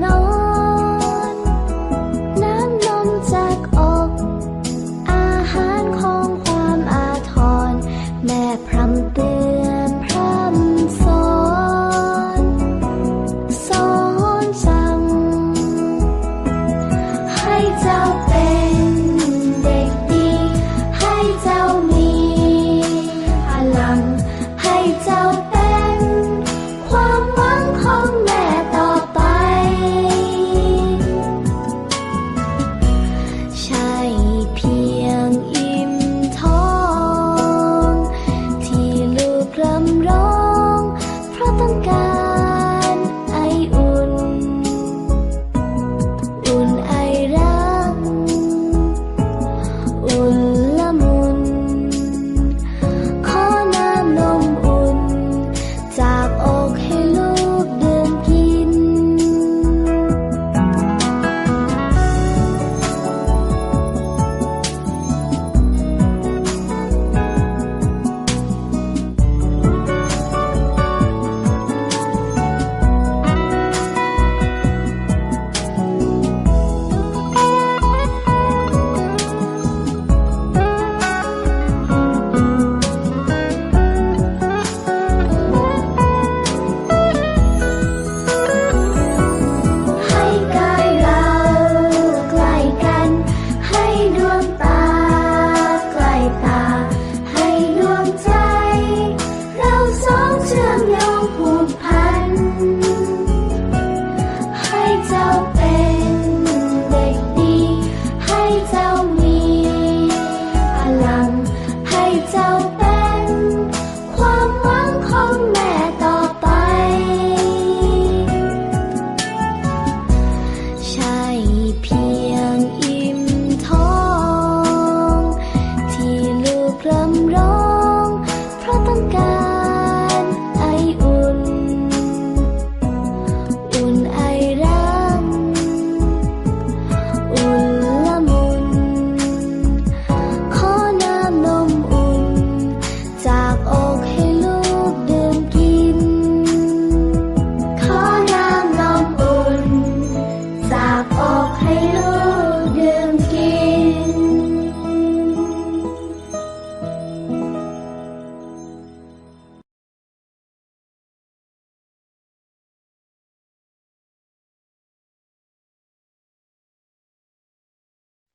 老。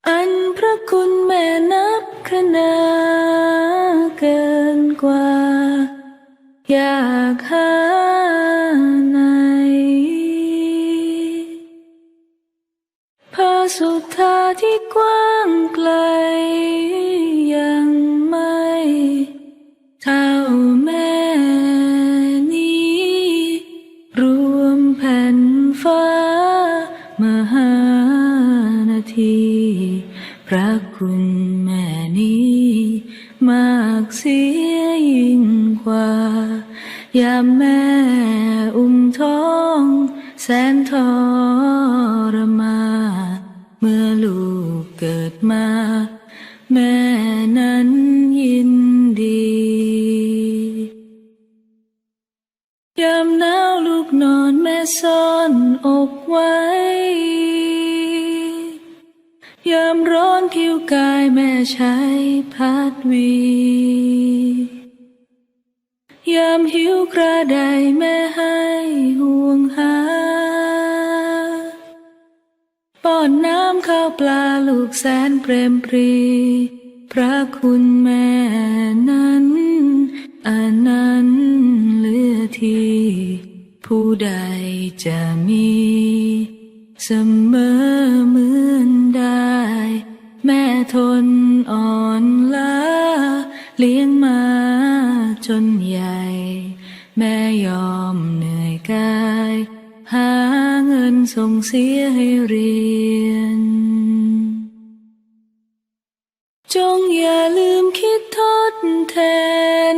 อันพระคุณแม่นับคนาเกินกว่า อยากหาไหนพระสุธาที่กว้างไกล มากเสียยิ่งกว่า ยามแม่อุ้มท้อง แสนทรมานเมื่อลูกเกิดมา แม่นั้นยินดี ยามหนาวลูกนอนแม่ซ่อนอกไว้ ใช้พัดวี ยามหิวกระไดแม่ให้ห่วงหาป้อนน้ำข้าวปลาลูกแสนเปรมปรี พระคุณแม่นั้นอันนั้นเหลือที่ผู้ใดจะมีเสมอ จนใหญ่ แม่ยอมเหนื่อยกาย หาเงินส่งเสียให้เรียน จงอย่าลืมคิดทดแทน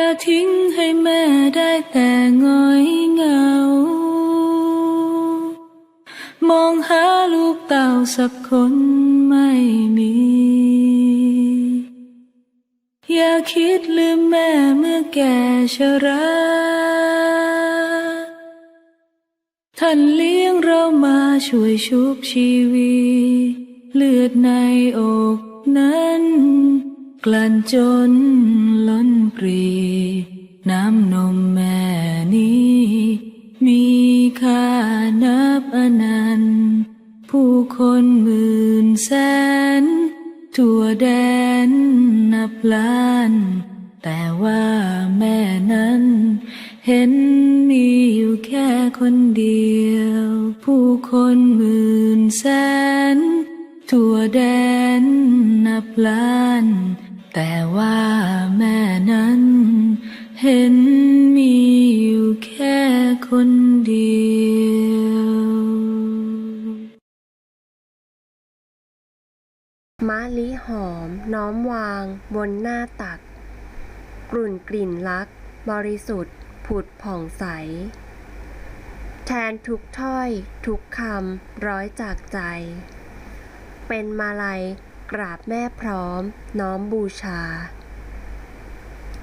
อย่าทิ้งให้แม่ได้แต่ง้อยเหงา มองหาลูกเต่าสักคนไม่มี อย่าคิดลืมแม่เมื่อแก่ชราท่านเลี้ยงเรามาช่วยชุบชีวี เลือดในอกนั้น กลั่นจนล้นปรี น้ำนมแม่นี้ มีค่านับอนันต์ ผู้คนหมื่นแสน ทั่วแดนนับล้าน แต่ว่าแม่นั้น เห็นมีอยู่แค่คนเดียว ผู้คนหมื่นแสน ทั่วแดนนับล้าน แต่ว่าแม่นั้น เห็นมีอยู่แค่คนเดียวมะลิหอมน้อมวางบนหน้าตัก กลุ่นกลิ่นรัก บริสุทธิ์ ผุดผ่องใส แทนทุกถ้อย ทุกคำร้อยจากใจ เป็นมาลัย กราบแม่พร้อม น้อมบูชา